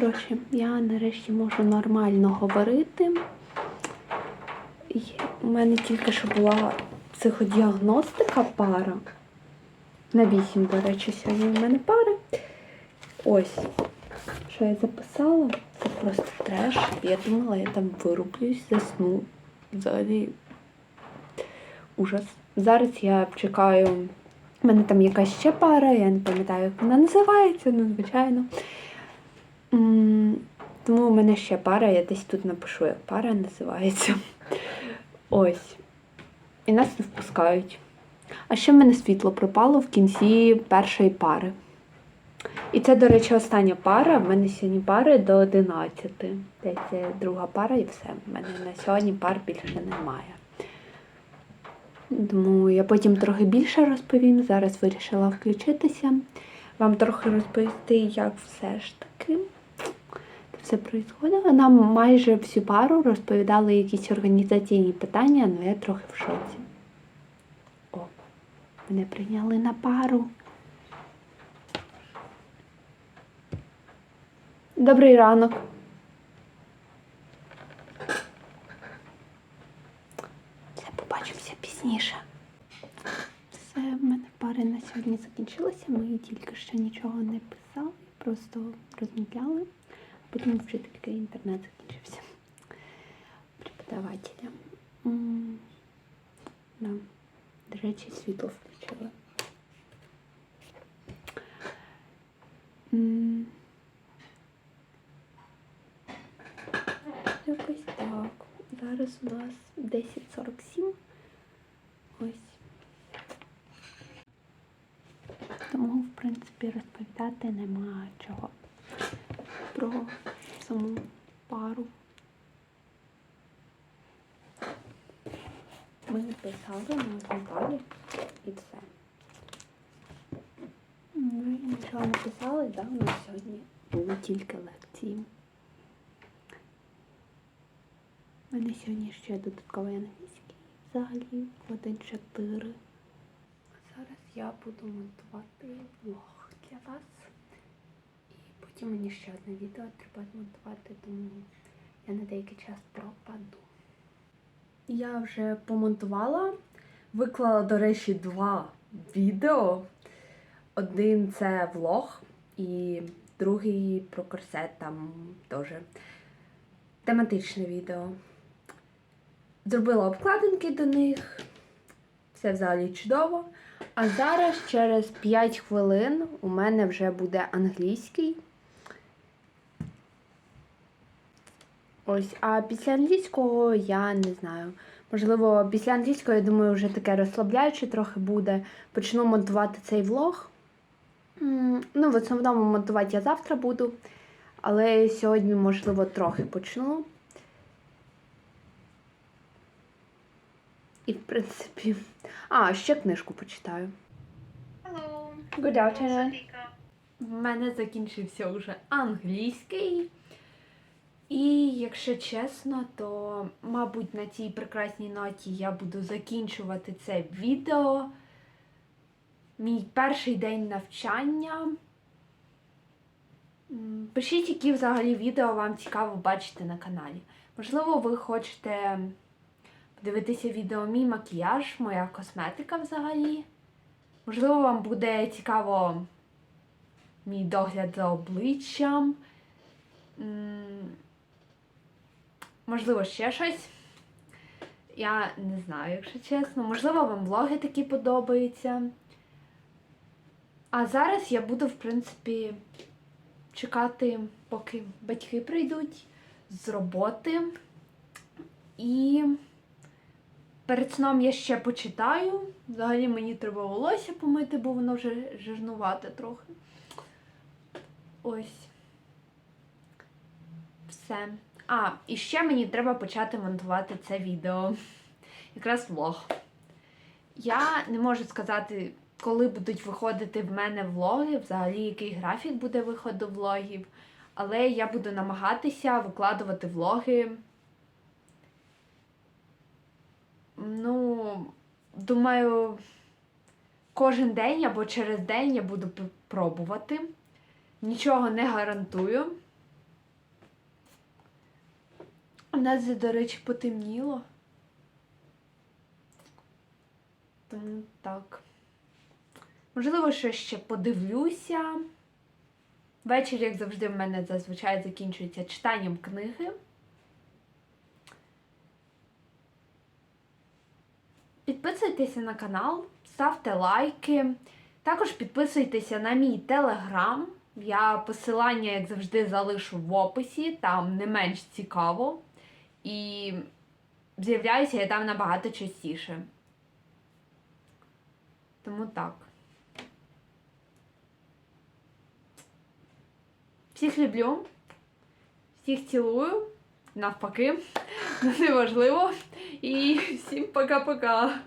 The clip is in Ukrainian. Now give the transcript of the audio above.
Коротше, я нарешті можу нормально говорити. У мене тільки що була психодіагностика пара. На 8, до речі, сьогодні в мене пари. Ось, що я записала, це просто треш. Я думала, я там вирублюсь, засну. Взагалі ужас. Зараз я чекаю. У мене там якась ще пара, я не пам'ятаю, як вона називається, ну, звичайно. Тому у мене ще пара, я десь тут напишу, як пара називається. Ось. І нас не впускають. А ще в мене світло пропало в кінці першої пари. І це, до речі, остання пара. В мене сьогодні пари до 11. Десь це друга пара і все. В мене на сьогодні пар більше немає. Тому я потім трохи більше розповім. Зараз вирішила включитися. Вам трохи розповісти, як все ж таки все происходило. Нам майже всю пару розповідали якісь організаційні питання, але я трохи в шоці. О, мене прийняли на пару. Добрий ранок. Все, побачимося пізніше. Все, в мене пари на сьогодні закінчилися. Ми тільки що нічого не писали, просто розмовляли. Потім вчителька інтернет закінчився. Преподавателя. Да. До речі, світло включили. М. Якось так. Зараз у нас 10.47. Ось. Тому, в принципі, розповідати нема чого про саму пару. Ми написали на одній і все. Ми нічого не писали, да, у нас сьогодні були тільки лекції. У мене сьогодні ще додатковий англійський взагалі в 1.4. Зараз я буду монтувати влог для вас. Потім мені ще одне відео треба монтувати, тому я на деякий час пропаду. Я вже помонтувала, виклала, до речі, два відео. Один це влог, і другий про корсет там теж тематичне відео. Зробила обкладинки до них. Все взагалі чудово. А зараз через 5 хвилин у мене вже буде англійський. Ось, а після англійського я не знаю. Можливо, після англійського, я думаю, вже таке розслабляюче трохи буде. Почну монтувати цей влог. Ну, в основному монтувати я завтра буду. Але сьогодні, можливо, трохи почну. І, в принципі. А, ще книжку почитаю. Hello. Good afternoon. В мене закінчився вже англійський. І, якщо чесно, то, мабуть, на цій прекрасній ноті я буду закінчувати це відео. Мій перший день навчання. Пишіть, які взагалі відео вам цікаво бачити на каналі. Можливо, ви хочете подивитися відео мій макіяж, моя косметика взагалі. Можливо, вам буде цікаво мій догляд за обличчям. Можливо, ще щось. Я не знаю, якщо чесно. Можливо, вам влоги такі подобаються. А зараз я буду, в принципі, чекати, поки батьки прийдуть з роботи. І перед сном я ще почитаю. Взагалі мені треба волосся помити, бо воно вже жирнувате трохи. Ось. Все. А, і ще мені треба почати монтувати це відео. Якраз влог. Я не можу сказати, коли будуть виходити в мене влоги, взагалі який графік буде виходу влогів. Але я буду намагатися викладувати влоги. Ну, думаю, кожен день або через день я буду пробувати. Нічого не гарантую. У нас, до речі, потемніло. Тому так. Можливо, що ще подивлюся. Вечір, як завжди, в мене зазвичай закінчується читанням книги. Підписуйтеся на канал, ставте лайки. Також підписуйтеся на мій телеграм. Я посилання, як завжди, залишу в описі, там не менш цікаво. І з'являюся я там набагато частіше. Тому так. Всіх люблю, всіх цілую, навпаки, неважливо. І всім пока-пока.